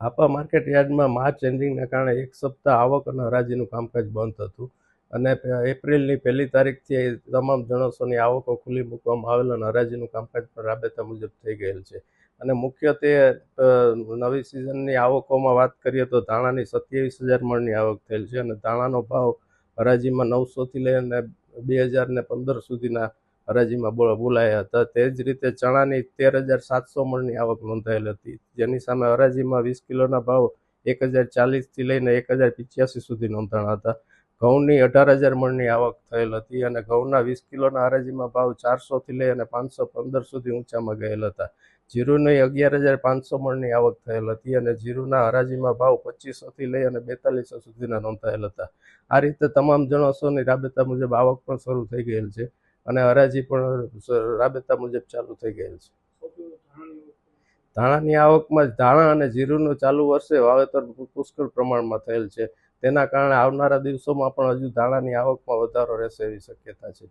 Hapa market યાર્ડમાં March એન્ડિંગના કારણે એક સપ્તાહ આવક અને હરાજીનું કામકાજ બંધ હતું. અને એપ્રિલની પહેલી તારીખથી તમામ જણસોની આવકો ખુલ્લી મૂકવામાં આવેલ અને હરાજીનું કામકાજ પણ રાબેતા મુજબ થઈ ગયેલ છે. અને મુખ્યત્વે નવી સિઝનની આવકોમાં વાત કરીએ તો ધાણાની સત્યાવીસ હજાર મણની આવક થયેલ છે અને ધાણાનો ભાવ હરાજીમાં નવસોથી લઈને બે હજાર ને પંદર સુધીના હરાજીમાં બોલ- બોલાયા હતા. તે જ રીતે ચણાની તેર હજાર સાતસો મણની આવક નોંધાયેલ હતી. જેની સામે હરાજીમાં વીસ કિલોના ભાવ એક હજાર ચાલીસથી લઈને એક હજાર પિચ્યાસી સુધી નોંધાણા હતા. ઘઉંની અઢાર હજાર મણની આવક થયેલ હતી અને ઘઉંના વીસ કિલોના હરાજીમાં ભાવ ચારસોથી લઈ અને પાંચસો પંદર સુધી ઊંચામાં ગયેલ હતા. જીરુની અગિયાર હજાર પાંચસો મણની આવક થયેલ હતી અને જીરુના હરાજીમાં ભાવ પચીસોથી લઈ અને બેતાલીસો સુધીના નોંધાયેલ હતા. આ રીતે તમામ જણસોની રાબેતા મુજબ આવક પણ શરૂ થઈ ગયેલ છે. અને હરાજી પણ રાબેતા મુજબ ચાલુ થઈ ગયેલ છે. ધાણાની આવકમાં ધાણા અને જીરુનું ચાલુ વર્ષે વાવેતર પુષ્કળ પ્રમાણમાં થયેલ છે. તેના કારણે આવનારા દિવસોમાં પણ હજુ ધાણાની આવકમાં વધારો રહેશે એવી શક્યતા છે.